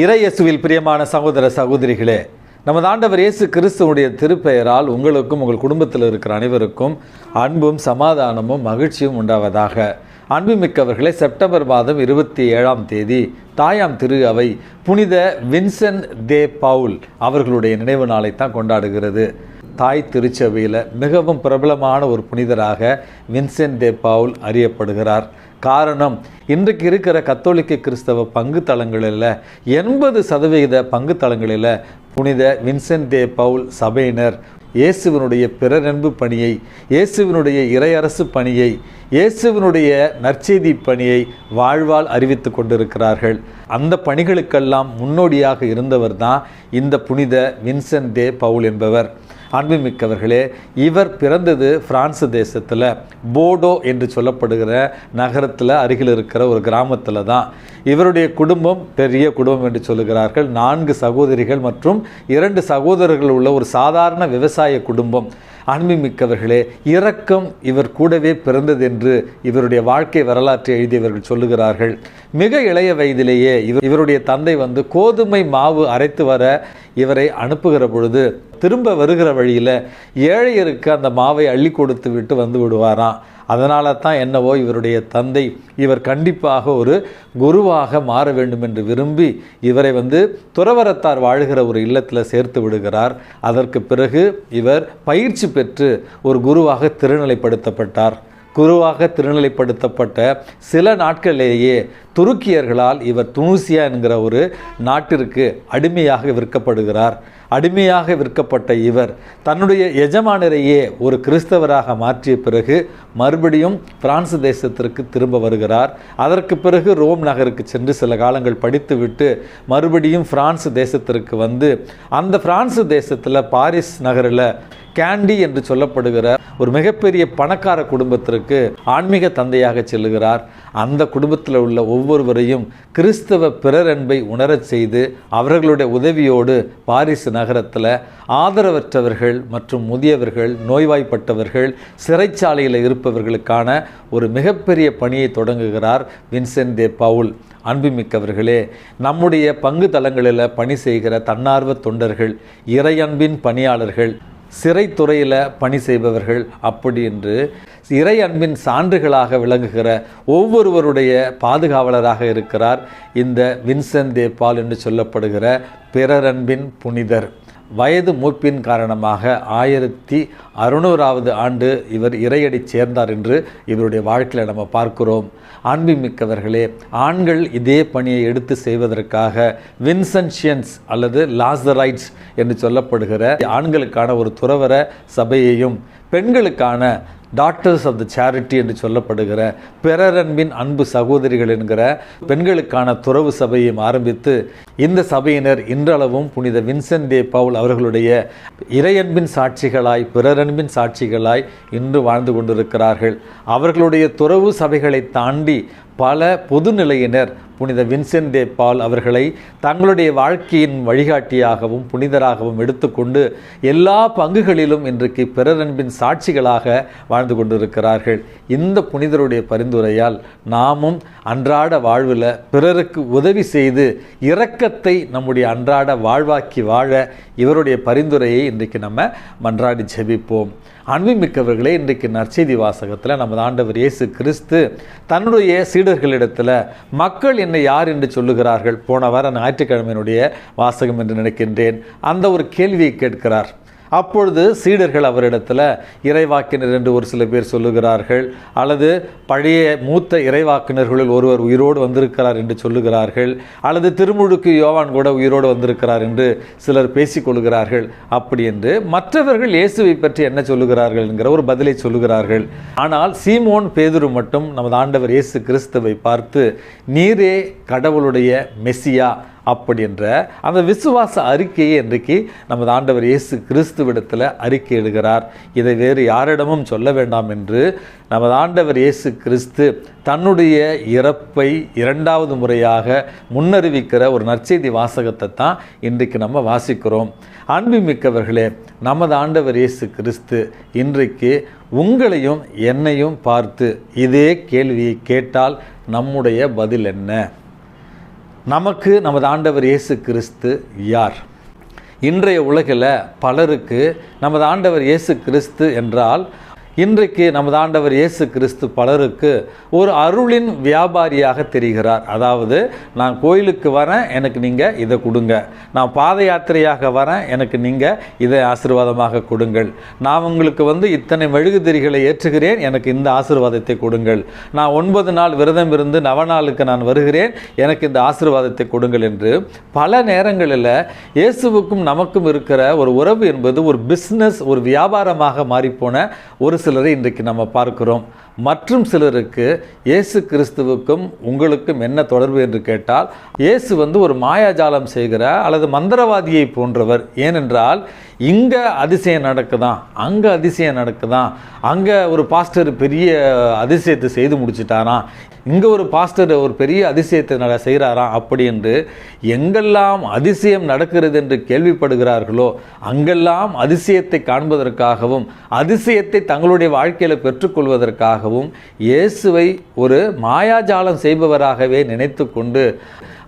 இறையேசுவில் பிரியமான சகோதர சகோதரிகளே நமது ஆண்டவர் இயேசு கிறிஸ்துவனுடைய திருப்பெயரால் உங்களுக்கும் உங்கள் குடும்பத்தில் இருக்கிற அனைவருக்கும் அன்பும் சமாதானமும் மகிழ்ச்சியும் உண்டாவதாக. அன்புமிக்கவர்களே செப்டம்பர் மாதம் இருபத்தி ஏழாம் தேதி தாயாம் திரு அவை புனித வின்சென்ட் தே பவுல் அவர்களுடைய நினைவு நாளை தான் கொண்டாடுகிறது. தாய் திருச்சபையில் மிகவும் பிரபலமான ஒரு புனிதராக வின்சென்ட் தே பவுல் அறியப்படுகிறார். காரணம். இன்றைக்கு இருக்கிற கத்தோலிக்க கிறிஸ்தவ பங்கு தளங்களில் எண்பது சதவிகித பங்கு தளங்களில் புனித வின்சென்ட் தே பவுல் சபையினர் இயேசுவினுடைய பிறரன்பு பணியை இயேசுவினுடைய இறையரசு பணியை இயேசுவினுடைய நற்செய்தி பணியை வாழ்வால் அறிவித்து கொண்டிருக்கிறார்கள். அந்த பணிகளுக்கெல்லாம் முன்னோடியாக இருந்தவர் தான் இந்த புனித வின்சென்ட் தே பவுல் என்பவர். அன்புமிக்கவர்களே இவர் பிறந்தது பிரான்ஸ் தேசத்தில் போடோ என்று சொல்லப்படுகிற நகரத்தில் அருகில் இருக்கிற ஒரு கிராமத்தில் தான். இவருடைய குடும்பம் பெரிய குடும்பம் என்று சொல்லுகிறார்கள். நான்கு சகோதரிகள் மற்றும் இரண்டு சகோதரர்கள் உள்ள ஒரு சாதாரண விவசாய குடும்பம். அன்புமிக்கவர்களே இரக்கம் இவர் கூடவே பிறந்தது என்று இவருடைய வாழ்க்கை வரலாற்றை எழுதியவர்கள் சொல்லுகிறார்கள். மிக இளைய வயதிலேயே இவர் இவருடைய தந்தை வந்து கோதுமை மாவு அரைத்து வர இவரை அனுப்புகிற பொழுது திரும்ப வருகிற வழியில் ஏழையருக்கு அந்த மாவை அள்ளி கொடுத்து விட்டு வந்து விடுவாராம். அதனால தான் என்னவோ இவருடைய தந்தை இவர் கண்டிப்பாக ஒரு குருவாக மாற வேண்டும் என்று விரும்பி இவரை வந்து துறவரத்தார் வாழ்கிற ஒரு இல்லத்தில் சேர்த்து விடுகிறார். அதற்கு பிறகு இவர் பயிற்சி பெற்று ஒரு குருவாக திருநிலைப்படுத்தப்பட்டார். குருவாக திருநிலைப்படுத்தப்பட்ட சில நாட்களிலேயே துருக்கியர்களால் இவர் துனூசியா என்கிற ஒரு நாட்டிற்கு அடிமையாக விற்கப்படுகிறார். அடிமையாக விற்கப்பட்ட இவர் தன்னுடைய எஜமானரையே ஒரு கிறிஸ்தவராக மாற்றிய பிறகு மறுபடியும் பிரான்ஸ் தேசத்திற்கு திரும்ப வருகிறார். அதற்கு பிறகு ரோம் நகருக்கு சென்று சில காலங்கள் படித்துவிட்டு மறுபடியும் பிரான்ஸ் தேசத்திற்கு வந்து அந்த பிரான்ஸ் தேசத்தில் பாரிஸ் நகரில் கேண்டி என்று சொல்லப்படுகிற ஒரு மிகப்பெரிய பணக்கார குடும்பத்திற்கு ஆன்மீக தந்தையாக செல்லுகிறார். அந்த குடும்பத்தில் உள்ள ஒவ்வொருவரையும் கிறிஸ்தவ பிறரன்பை உணரச் செய்து அவர்களுடைய உதவியோடு பாரிஸ் நகரத்தில் ஆதரவற்றவர்கள் மற்றும் முதியவர்கள் நோய்வாய்ப்பட்டவர்கள் சிறைச்சாலையில் இருப்பவர்களுக்கான ஒரு மிகப்பெரிய பணியை தொடங்குகிறார் வின்சென்ட் தே பவுல். அன்புமிக்கவர்களே நம்முடைய பங்கு தளங்களில் பணி செய்கிற தன்னார்வ தொண்டர்கள் இறையன்பின் பணியாளர்கள் சிறைத்துறையில் பணி செய்பவர்கள் அப்படி என்று இறை அன்பின் சான்றுகளாக விளங்குகிற ஒவ்வொருவருடைய பாதுகாவலராக இருக்கிறார் இந்த வின்சென்ட் தேபால் என்று சொல்லப்படுகிற பிறரன்பின் புனிதர். வயது மூப்பின் காரணமாக ஆயிரத்தி அறுநூறாவது ஆண்டு இவர் இறையடி சேர்ந்தார் என்று இவருடைய வாழ்க்கையில் நம்ம பார்க்கிறோம். அன்புமிக்கவர்களே ஆண்கள் இதே பணியை எடுத்து செய்வதற்காக வின்சென்ஷியன்ஸ் அல்லது லாசரைட்ஸ் என்று சொல்லப்படுகிற ஆண்களுக்கான ஒரு துறவர சபையையும் பெண்களுக்கான டாக்டர்ஸ் ஆஃப் த சேரிட்டி என்று சொல்லப்படுகிற பிறரன்பின் அன்பு சகோதரிகள் என்கிற பெண்களுக்கான துறவு சபையும் ஆரம்பித்து இந்த சபையினர் இன்றளவும் புனித வின்சென்ட் தே பவுல் அவர்களுடைய இறையன்பின் சாட்சிகளாய் பிறரன்பின் சாட்சிகளாய் இன்று வாழ்ந்து கொண்டிருக்கிறார்கள். அவர்களுடைய துறவு சபைகளை தாண்டி பல பொதுநிலையினர் புனித வின்சென்ட் தே பால் அவர்களை தங்களுடைய வாழ்க்கையின் வழிகாட்டியாகவும் புனிதராகவும் எடுத்துக்கொண்டு எல்லா பங்குகளிலும் இன்றைக்கு பிறரன்பின் சாட்சிகளாக வாழ்ந்து கொண்டிருக்கிறார்கள். இந்த புனிதருடைய பரிந்துரையால் நாமும் அன்றாட வாழ்வில் பிறருக்கு உதவி செய்து இரக்கத்தை நம்முடைய அன்றாட வாழ்வாக்கி வாழ இவருடைய பரிந்துரையை இன்றைக்கு நம்ம மன்றாடி ஜெபிப்போம். அன்புமிக்கவர்களே இன்றைக்கு நற்செய்தி வாசகத்தில் நமது ஆண்டவர் இயேசு கிறிஸ்து தன்னுடைய சீடர்களிடத்தில் மக்கள் என்னை யார் என்று சொல்லுகிறார்கள்? போன வார ஞாயிற்றுக்கிழமையினுடைய வாசகம் என்று நினைக்கின்றேன். அந்த ஒரு கேள்வியை கேட்கிறார். அப்பொழுது சீடர்கள் அவரிடத்தில் இறைவாக்கினர் என்று ஒரு சில பேர் சொல்லுகிறார்கள். அல்லது பழைய மூத்த இறைவாக்கினர்களில் ஒருவர் உயிரோடு வந்திருக்கிறார் என்று சொல்லுகிறார்கள். அல்லது திருமுழுக்கு யோவான் கூட உயிரோடு வந்திருக்கிறார் என்று சிலர் பேசிக்கொள்கிறார்கள் அப்படி என்று மற்றவர்கள் இயேசுவை பற்றி என்ன சொல்லுகிறார்கள் என்கிற ஒரு பதிலை சொல்லுகிறார்கள். ஆனால் சீமோன் பேதுரு மட்டும் நமது ஆண்டவர் இயேசு கிறிஸ்துவை பார்த்து நீரே கடவுளுடைய மெஸ்ஸியா அப்படி என்ற அந்த விசுவாச அறிக்கையை இன்றைக்கு நமது ஆண்டவர் இயேசு கிறிஸ்துவிடத்தில் அறிக்கையிடுகிறார் இதை வேறு யாரிடமும் சொல்ல வேண்டாம் என்று நமது ஆண்டவர் இயேசு கிறிஸ்து தன்னுடைய இறப்பை இரண்டாவது முறையாக முன்னறிவிக்கிற ஒரு நற்செய்தி வாசகத்தை தான் இன்றைக்கு நம்ம வாசிக்கிறோம். அன்புமிக்கவர்களே நமது ஆண்டவர் இயேசு கிறிஸ்து இன்றைக்கு உங்களையும் என்னையும் பார்த்து இதே கேள்வியை கேட்டால் நம்முடைய பதில் என்ன? நமக்கு நமது ஆண்டவர் இயேசு கிறிஸ்து யார்? இன்றைய உலகில் பலருக்கு நமது ஆண்டவர் இயேசு கிறிஸ்து என்றால் இன்றைக்கு நமது ஆண்டவர் இயேசு கிறிஸ்து பலருக்கு ஒரு அருளின் வியாபாரியாக தெரிகிறார். அதாவது நான் கோயிலுக்கு வரேன் எனக்கு நீங்கள் இதை கொடுங்க. நான் பாத யாத்திரையாக வரேன் எனக்கு நீங்கள் இதை ஆசீர்வாதமாக கொடுங்கள். நான் உங்களுக்கு வந்து இத்தனை மெழுகுதிரிகளை ஏற்றுகிறேன் எனக்கு இந்த ஆசீர்வாதத்தை கொடுங்கள். நான் ஒன்பது நாள் விரதம் இருந்து நவநாளுக்கு நான் வருகிறேன் எனக்கு இந்த ஆசீர்வாதத்தை கொடுங்கள் என்று பல நேரங்களில் இயேசுவுக்கும் நமக்கும் இருக்கிற ஒரு உறவு என்பது ஒரு பிஸ்னஸ் ஒரு வியாபாரமாக மாறிப்போன ஒரு சிலரை இன்றைக்கு நம்ம பார்க்கிறோம். மற்றும் சிலருக்கு இயேசு கிறிஸ்துவுக்கும் உங்களுக்கும் என்ன தொடர்பு என்று கேட்டால் இயேசு வந்து ஒரு மாயாஜாலம் செய்கிற அல்லது மந்திரவாதியை போன்றவர். ஏனென்றால் இங்கே அதிசயம் நடக்குதான் அங்கே அதிசயம் நடக்குதான் அங்கே ஒரு பாஸ்டர் பெரிய அதிசயத்தை செய்து முடிச்சிட்டாராம் இங்கே ஒரு பாஸ்டர் ஒரு பெரிய அதிசயத்தை நட செய்கிறாராம் அப்படி என்று எங்கெல்லாம் அதிசயம் நடக்கிறது என்று கேள்விப்படுகிறார்களோ அங்கெல்லாம் அதிசயத்தை காண்பதற்காகவும் அதிசயத்தை தங்களுடைய வாழ்க்கையில் பெற்றுக்கொள்வதற்காக செய்பவராகவும் இயேசுவை ஒரு மாயாஜாலம் செய்பவராகவே நினைத்து கொண்டு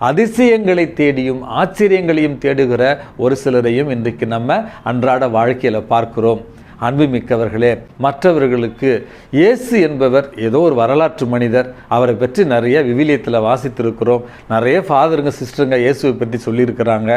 அதிசயங்களை தேடியும் ஆச்சரியங்களையும் தேடுகிற ஒரு சிலரையும் இன்றைக்கு நம்ம அன்றாட வாழ்க்கையில் பார்க்கிறோம். அன்புமிக்கவர்களே மற்றவர்களுக்கு இயேசு என்பவர் ஏதோ ஒரு வரலாற்று மனிதர். அவரை பற்றி நிறைய விவிலியத்தில் வாசித்திருக்கிறோம். நிறைய ஃபாதருங்க சிஸ்டருங்க இயேசுவை பற்றி சொல்லியிருக்கிறாங்க.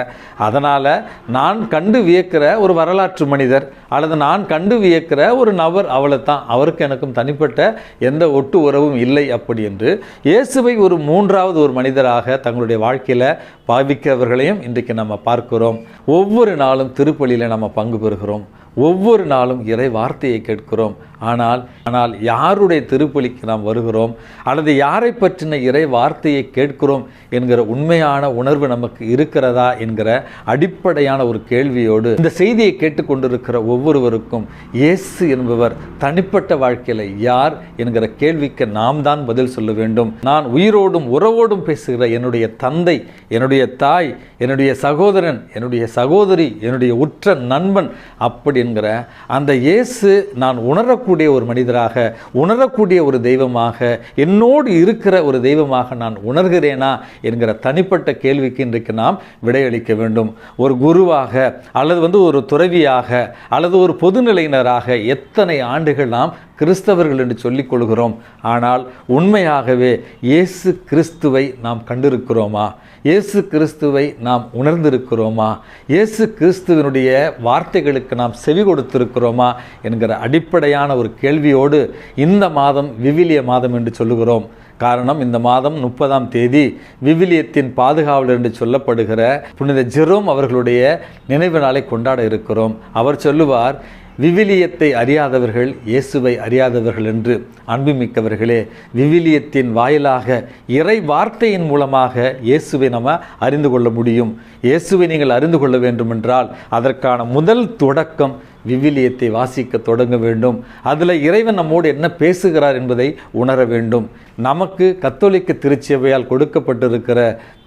அதனால் நான் கண்டு வியக்கிற ஒரு வரலாற்று மனிதர் அல்லது நான் கண்டு வியக்கிற ஒரு நபர் அவளை தான் அவருக்கு எனக்கும் தனிப்பட்ட எந்த ஒட்டு உறவும் இல்லை அப்படி என்று இயேசுவை ஒரு மூன்றாவது ஒரு மனிதராக தங்களுடைய வாழ்க்கையில் பாவிக்கிறவர்களையும் இன்றைக்கு நம்ம பார்க்கிறோம். ஒவ்வொரு நாளும் திருப்பலியில் நம்ம பங்கு பெறுகிறோம். ஒவ்வொரு நாளும் இறை வார்த்தையை கேட்கிறோம். ஆனால் ஆனால் யாருடைய திருப்பலிக்கு நாம் வருகிறோம்? அல்லது யாரை பற்றின இறை வார்த்தையை கேட்கிறோம்? என்கிற உண்மையான உணர்வு நமக்கு இருக்கிறதா? என்கிற அடிப்படையான ஒரு கேள்வியோடு இந்த செய்தியை கேட்டுக்கொண்டிருக்கிற ஒவ்வொருவருக்கும் இயேசு என்பவர் தனிப்பட்ட வாழ்க்கையில் யார் என்கிற கேள்விக்கு நாம் தான் பதில் சொல்ல வேண்டும். நான் உயிரோடும் உறவோடும் பேசுகிற என்னுடைய தந்தை என்னுடைய தாய் என்னுடைய சகோதரன் என்னுடைய சகோதரி என்னுடைய உற்ற நண்பன் அப்படி என்கிற அந்த இயேசு நான் உணர உணரக்கூடிய ஒரு மனிதராக உணரக்கூடிய ஒரு தெய்வமாக என்னோடு இருக்கிற ஒரு தெய்வமாக நான் உணர்கிறேனா என்கிற தனிப்பட்ட கேள்விக்கு இன்றைக்கு நாம் விடையளிக்க வேண்டும். ஒரு குருவாக அல்லது வந்து ஒரு துறவியாக அல்லது ஒரு பொதுநிலையினராக எத்தனை ஆண்டுகள் நாம் கிறிஸ்தவர்கள் என்று சொல்லிக் கொள்கிறோம். ஆனால் உண்மையாகவே இயேசு கிறிஸ்துவை நாம் கண்டிருக்கிறோமா? இயேசு கிறிஸ்துவை நாம் உணர்ந்திருக்கிறோமா? இயேசு கிறிஸ்துவனுடைய வார்த்தைகளுக்கு நாம் செவி கொடுத்திருக்கிறோமா? என்கிற அடிப்படையான ஒரு கேள்வியோடு இந்த மாதம் விவிலிய மாதம் என்று சொல்லுகிறோம். காரணம் இந்த மாதம் முப்பதாம் தேதி விவிலியத்தின் பாதுகாவலர் என்று சொல்லப்படுகிற புனித ஜெரோம் அவர்களுடைய நினைவு நாளை கொண்டாட இருக்கிறோம். அவர் சொல்லுவார் விவிலியத்தை அறியாதவர்கள் இயேசுவை அறியாதவர்கள் என்று அன்புமிக்கவர்களே விவிலியத்தின் வாயிலாக இறை வார்த்தையின் மூலமாக இயேசுவை நம்ம அறிந்து கொள்ள முடியும். இயேசுவை நீங்கள் அறிந்து கொள்ள வேண்டுமென்றால் அதற்கான முதல் தொடக்கம் விவிலியத்தை வாசிக்க தொடங்க வேண்டும். அதில் இறைவன் நம்மோடு என்ன பேசுகிறார் என்பதை உணர வேண்டும். நமக்கு கத்தோலிக்க திருச்சபையால் கொடுக்கப்பட்டிருக்கிற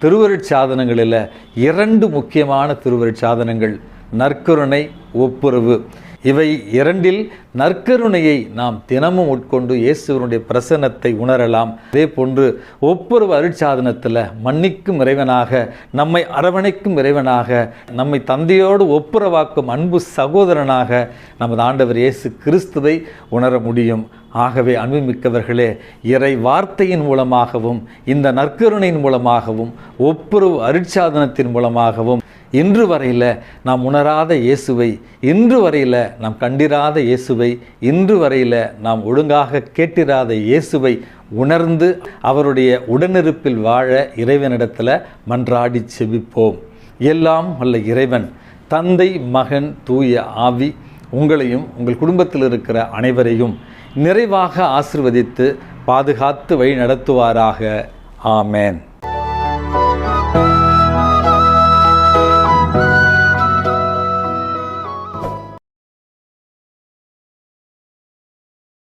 திருவருட்சாதனங்களில் இரண்டு முக்கியமான திருவருட்சாதனங்கள் நற்கருணை ஒப்புரவு. இவை இரண்டில் நற்கருணையை நாம் தினமும் உட்கொண்டு இயேசுவனுடைய பிரசன்னத்தை உணரலாம். அதே போன்று ஒவ்வொரு அருட்சாதனத்தில் மன்னிக்கும் இறைவனாக நம்மை அரவணைக்கும் இறைவனாக நம்மை தந்தையோடு ஒப்புரவாக்கும் அன்பு சகோதரனாக நமது ஆண்டவர் இயேசு கிறிஸ்துவை உணர முடியும். ஆகவே அன்புமிக்கவர்களே இறை வார்த்தையின் மூலமாகவும் இந்த நற்கருணையின் மூலமாகவும் ஒப்புரவு அருட்சாதனத்தின் மூலமாகவும் இன்று வரையில் நாம் உணராத இயேசுவை இன்று வரையில் நாம் கண்டிராத இயேசுவை இன்று வரையில் நாம் ஒழுங்காக கேட்டிராத இயேசுவை உணர்ந்து அவருடைய உடனிருப்பில் வாழ இறைவனிடத்தில் மன்றாடி செவிப்போம் எல்லாம் வல்ல இறைவன் தந்தை மகன் தூய ஆவி உங்களையும் உங்கள் குடும்பத்தில் இருக்கிற அனைவரையும் நிறைவாக ஆசிர்வதித்து பாதுகாத்து வழி நடத்துவாராக ஆமேன்.